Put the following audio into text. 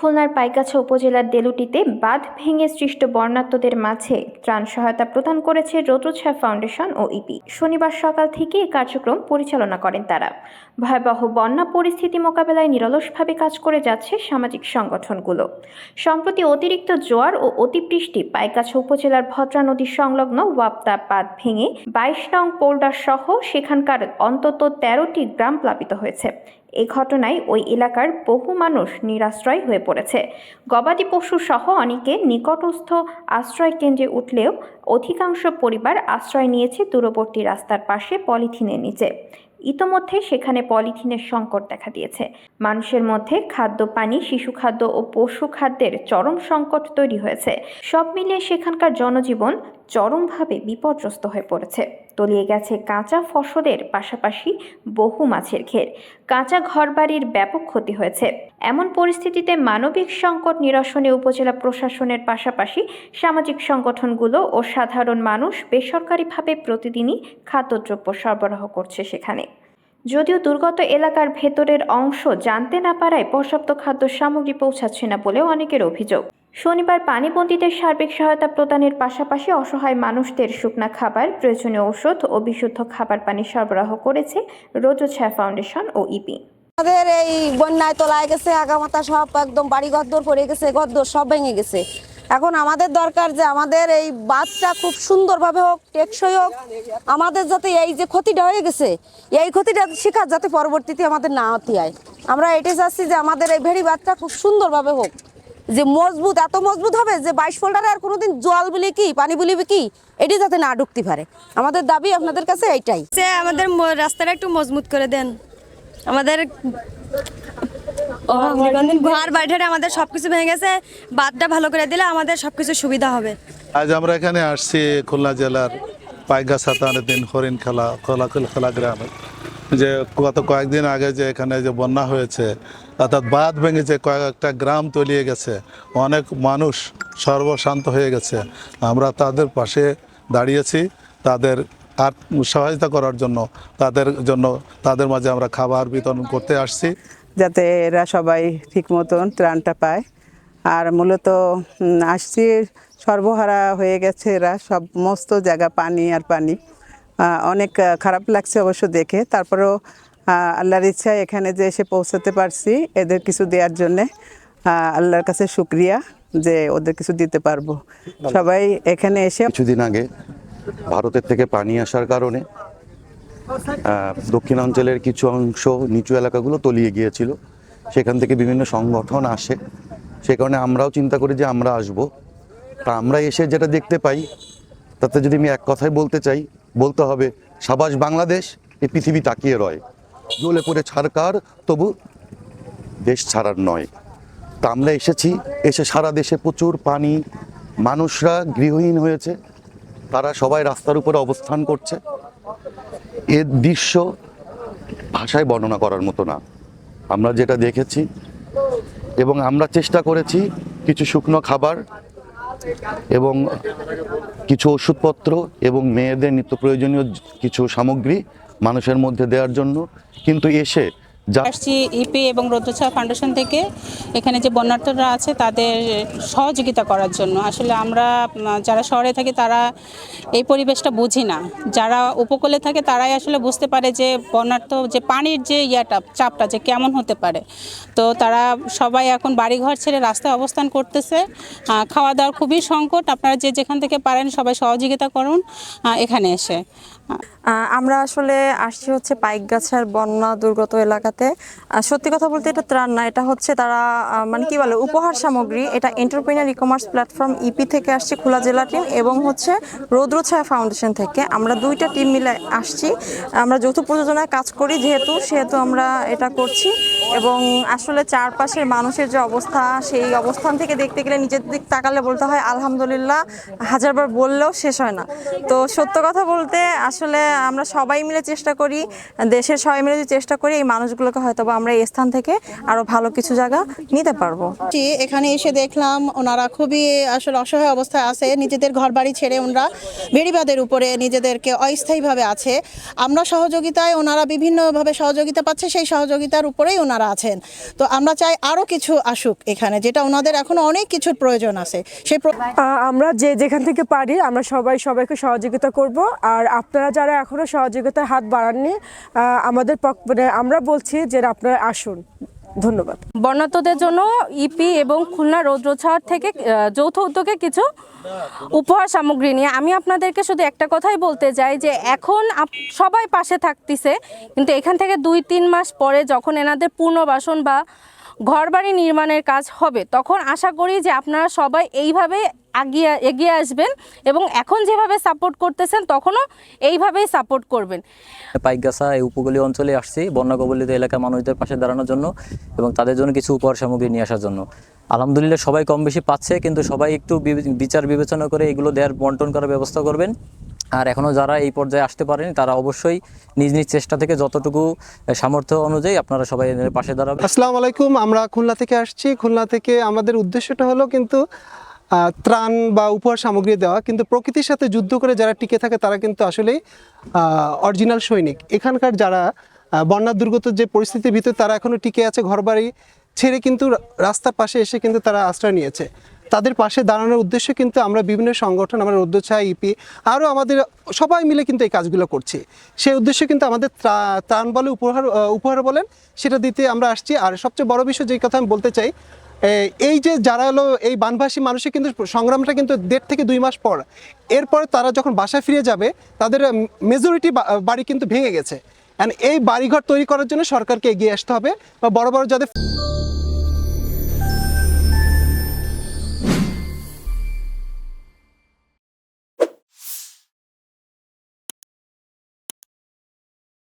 খুলনার পাইগাছা উপজেলার দেলুটিতে বাঁধ ভেঙে সৃষ্ট বর্ণাত্মদের মাঝে ত্রাণ সহায়তা প্রদান করেছে রৌদ্রছায়া ফাউন্ডেশন ও ইপি। শনিবার সকাল থেকে এই কার্যক্রম পরিচালনা করেন তারা। ভয়াবহ বন্যা পরিস্থিতি মোকাবেলায় নিরলসভাবে কাজ করে যাচ্ছে সামাজিক সংগঠনগুলো। সম্প্রতি অতিরিক্ত জোয়ার ও অতিবৃষ্টি পাইকাছা উপজেলার ভদ্রা নদী সংলগ্ন ওয়াপ্তা বাঁধ ভেঙে বাইশ নং পোল্ডার সহ সেখানকার অন্তত তেরোটি গ্রাম প্লাবিত হয়েছে। এই ঘটনায় ওই এলাকার বহু মানুষ নিরাশ্রয় হয়ে পড়েছে। গবাদি পশু সহ অনেকে নিকটস্থ আশ্রয় কেন্দ্রে উঠলেও অধিকাংশ পরিবার আশ্রয় নিয়েছে দূরবর্তী রাস্তার পাশে পলিথিনের নিচে। ইতোমধ্যে সেখানে পলিথিনের সংকট দেখা দিয়েছে। মানুষের মধ্যে খাদ্য, পানি শিশু খাদ্য ও পশু খাদ্যের চরম সংকট তৈরি হয়েছে। সব মিলিয়ে সেখানকার জনজীবন চরমভাবে বিপর্যস্ত হয়ে পড়েছে। তলিয়ে গেছে কাঁচা ফসলের পাশাপাশি বহু মাছের ঘের। কাঁচা ঘরবাড়ির ব্যাপক ক্ষতি হয়েছে। এমন পরিস্থিতিতে মানবিক সংকট নিরসনে উপজেলা প্রশাসনের পাশাপাশি সামাজিক সংগঠনগুলো ও সাধারণ মানুষ বেসরকারিভাবে প্রতিদিনই খাদ্যদ্রব্য সরবরাহ করছে সেখানে। যদিও দুর্গত এলাকার ভেতরের অংশ জানতে না পারায় পর্যাপ্ত খাদ্য সামগ্রী পৌঁছাচ্ছে না বলেও অনেকের অভিযোগ। শনিবার পানিবন্দীদের সার্বিক সহায়তা প্রদানের পাশাপাশি অসহায় মানুষদের শুকনা খাবার, প্রয়োজনীয় ঔষধ ও বিশুদ্ধ খাবার পানি সরবরাহ করেছে রোজোছায়া ফাউন্ডেশন ও ইপি। আমাদের এই বন্যায় তোলায় গেছে, আগামাতা সব একদম বাড়ি ঘরদোর পড়ে গেছে ঘরদোর সব ভেঙে গেছে। এখন আমাদের দরকার যে আমাদের এই বাঁধটা খুব সুন্দরভাবে হোক, টেকসই হোক, আমাদের যাতে এই যে ক্ষতিটা হয়ে গেছে, এই ক্ষতিটা শেখার যাতে পরবর্তীতে আমাদের না হতে হয়। আমরা এটাই চাচ্ছি যে আমাদের এই ভেড়ি বাঁধটা খুব সুন্দরভাবে হোক। যে মজবুত এত মজবুত হবে যে বাইশ ফোল্ডারে আর কোনোদিন জল বলি কি পানি বলি কি এটি যাতে না ঢুকতে পারে। আমাদের দাবি আপনাদের কাছে এইটাই। যে আমাদের রাস্তাটা একটু মজবুত করে দেন। আমাদের ঘর বাড়িটা আমাদের সবকিছু ভেঙে গেছে। বাদটা ভালো করে দিলে আমাদের সবকিছু সুবিধা হবে। আজ আমরা এখানে আসছি খুলনা জেলার পাইগাছা দিন হরিণ খেলা খোলাকুল খেলা গ্রামে। যে গত কয়েকদিন আগে যে এখানে যে বন্যা হয়েছে, অর্থাৎ বাঁধ ভেঙেছে কয়েকটা গ্রাম তলিয়ে গেছে, অনেক মানুষ সর্বশান্ত হয়ে গেছে। আমরা তাদের পাশে দাঁড়িয়েছি, তাদের আর সহায়তা করার জন্য, তাদের জন্য, তাদের মাঝে আমরা খাবার বিতরণ করতে আসছি। যাতে এরা সবাই ঠিক মতন ত্রাণটা পায়। আর মূলত আসছি, সর্বহারা হয়ে গেছে এরা সমস্ত জায়গা, পানি আর পানি। অনেক খারাপ লাগছে অবশ্য দেখে। তারপরেও আল্লাহর ইচ্ছায় এখানে যে এসে পৌঁছাতে পারছি এদের কিছু দেওয়ার জন্যে আল্লাহর কাছে শুক্রিয়া যে ওদের কিছু দিতে পারব। সবাই এখানে এসে কিছুদিন আগে ভারতের থেকে পানি আসার কারণে দক্ষিণাঞ্চলের কিছু অংশ নিচু এলাকাগুলো তলিয়ে গিয়েছিল। সেখান থেকে বিভিন্ন সংগঠন আসে। সে কারণে আমরাও চিন্তা করি যে আমরা আসব। তা আমরা এসে যেটা দেখতে পাই তাতে যদি আমি এক কথায় বলতে চাই বলতে হবে, সাবাস বাংলাদেশ, এ পৃথিবী তাকিয়ে রয়। জ্বলে পড়ে ছাড়কার তবু দেশ ছাড়ার নয়। তা আমরা এসেছি, এসে সারা দেশে প্রচুর পানি, মানুষরা গৃহহীন হয়েছে, তারা সবাই রাস্তার উপরে অবস্থান করছে। এর দৃশ্য ভাষায় বর্ণনা করার মতো না। আমরা যেটা দেখেছি এবং আমরা চেষ্টা করেছি কিছু শুকনো খাবার এবং কিছু ওষুধপত্র এবং মেয়েদের নিত্য প্রয়োজনীয় কিছু সামগ্রী মানুষের মধ্যে দেওয়ার জন্য। কিন্তু এসে আসছি ইপি এবং রৌদ্রছায়া ফাউন্ডেশন থেকে এখানে যে বন্যার্থরা আছে তাদের সহযোগিতা করার জন্য। আসলে আমরা যারা শহরে থাকি তারা এই পরিবেশটা বুঝি না। যারা উপকূলে থাকে তারাই আসলে বুঝতে পারে যে বন্যার্থ, যে পানির যে ইয়াটা, চাপটা যে কেমন হতে পারে। তো তারা সবাই এখন বাড়িঘর ছেড়ে রাস্তায় অবস্থান করতেছে। খাওয়া দাওয়ার খুবই সংকট। আপনারা যে যেখান থেকে পারেন সবাই সহযোগিতা করুন এখানে এসে। আমরা আসলে আসছি হচ্ছে পাইকগাছার বন্যা দুর্গত এলাকাতে। সত্যি কথা বলতে এটা ত্রাণ না, এটা হচ্ছে তারা মানে কি বলে, উপহার সামগ্রী। এটা entrepreneur e commerce platform EP থেকে আসছে খোলা জেলা টিম এবং হচ্ছে রৌদ্রছায়া ফাউন্ডেশন থেকে। আমরা দুইটা টিম মিলে আসছি। আমরা যৌথ প্রযোজনায় কাজ করি, যেহেতু, সেহেতু আমরা এটা করছি। এবং আসলে চারপাশের মানুষের যে অবস্থা, সেই অবস্থান থেকে দেখতে গেলে নিজের দিক তাকালে বলতে হয়, আলহামদুলিল্লাহ। হাজারবার বললেও শেষ হয় না। তো সত্য কথা বলতে, আসলে আমরা সবাই মিলে চেষ্টা করি, দেশের সবাই মিলে চেষ্টা করি, এই মানুষগুলোকে হয়তো বা আমরা এই স্থান থেকে আরও ভালো কিছু জায়গা নিতে পারব। এখানে এসে দেখলাম, ওনারা খুবই আসলে অসহায় অবস্থায় আছে, নিজেদের ঘর বাড়ি ছেড়ে ওনারা বেড়িবাদের উপরে নিজেদেরকে অস্থায়ীভাবে আছে। আমরা সহযোগিতায় ওনারা বিভিন্নভাবে সহযোগিতা পাচ্ছে, সেই সহযোগিতার উপরেই ওনারা যারা আছেন। তো আমরা চাই আরও কিছু আসুক এখানে, যেটা ওনাদের এখন অনেক কিছুর প্রয়োজন আছে। সেই আমরা যে যেখান থেকে পারি, আমরা সবাই সবাইকে সহযোগিতা করব। আর আপনারা যারা এখনও সহযোগিতায় হাত বাড়াননি আমাদের পক্ষ মানে আমরা বলছি যে আপনারা আসুন। ধন্যবাদ। বর্ণাত্মদের জন্য ইপি এবং খুলনা রৌদ্রছাড় থেকে যৌথ উদ্যোগে কিছু উপহার সামগ্রী নিয়ে আমি আপনাদেরকে শুধু একটা কথাই বলতে চাই যে এখন সবাই পাশে থাকতেছে, কিন্তু এখান থেকে দুই, তিন মাস পরে যখন এনাদের পুনর্বাসন বা ঘরবাড়ি নির্মাণের কাজ হবে, তখন আশা করি যে আপনারা সবাই এইভাবে আগিয়ে এগিয়ে আসবেন এবং এখন যেভাবে সাপোর্ট করতেছেন তখনও এইভাবেই সাপোর্ট করবেন। পাইকগাছা এই উপকূলীয় অঞ্চলে আসছি বন্যা কবলিত এলাকার মানুষদের পাশে দাঁড়ানোর জন্য এবং তাদের জন্য কিছু উপহার সামগ্রী নিয়ে আসার জন্য। আলহামদুলিল্লাহ সবাই কম বেশি পাচ্ছে কিন্তু সবাই একটু বিচার বিবেচনা করে এগুলো দেওয়ার বন্টন করার ব্যবস্থা করবেন। আর এখনও যারা এই পর্যায়ে আসতে পারেনি তারা অবশ্যই নিজ নিজ চেষ্টা থেকে যতটুকু সামর্থ্য অনুযায়ী আপনারা সবাই পাশে দাঁড়াবেন। আসসালামু আলাইকুম আমরা খুলনা থেকে আসছি। খুলনা থেকে আমাদের উদ্দেশ্যটা হলো কিন্তু ত্রাণ বা উপহার সামগ্রী দেওয়া, কিন্তু প্রকৃতির সাথে যুদ্ধ করে যারা টিকে থাকে, তারা কিন্তু আসলেই অরিজিনাল সৈনিক। এখানকার যারা বন্যা দুর্গত যে পরিস্থিতির ভিতরে তারা এখনও টিকে আছে, ঘরবাড়ি ছেড়ে কিন্তু রাস্তার পাশে এসে কিন্তু তারা আশ্রয় নিয়েছে। তাদের পাশে দাঁড়ানোর উদ্দেশ্যে কিন্তু আমরা বিভিন্ন সংগঠন আমরা রৌদ্রছা ইপি আরও আমাদের সবাই মিলে কিন্তু এই কাজগুলো করছি। সেই উদ্দেশ্যে কিন্তু আমাদের ত্রাণ বলে উপহার উপহার বলেন, সেটা দিতে আমরা আসছি। আর সবচেয়ে বড় বিষয় যে কথা আমি বলতে চাই এই যে যারা হলো এই বানভাসী মানুষের কিন্তু সংগ্রামটা কিন্তু দেড় থেকে দুই মাস পর। এরপর তারা যখন বাসায় ফিরে যাবে, তাদের মেজরিটি বাড়ি কিন্তু ভেঙে গেছে। অ্যান্ড এই বাড়িঘর তৈরি করার জন্য সরকারকে এগিয়ে আসতে হবে বা বড় বড় যাদের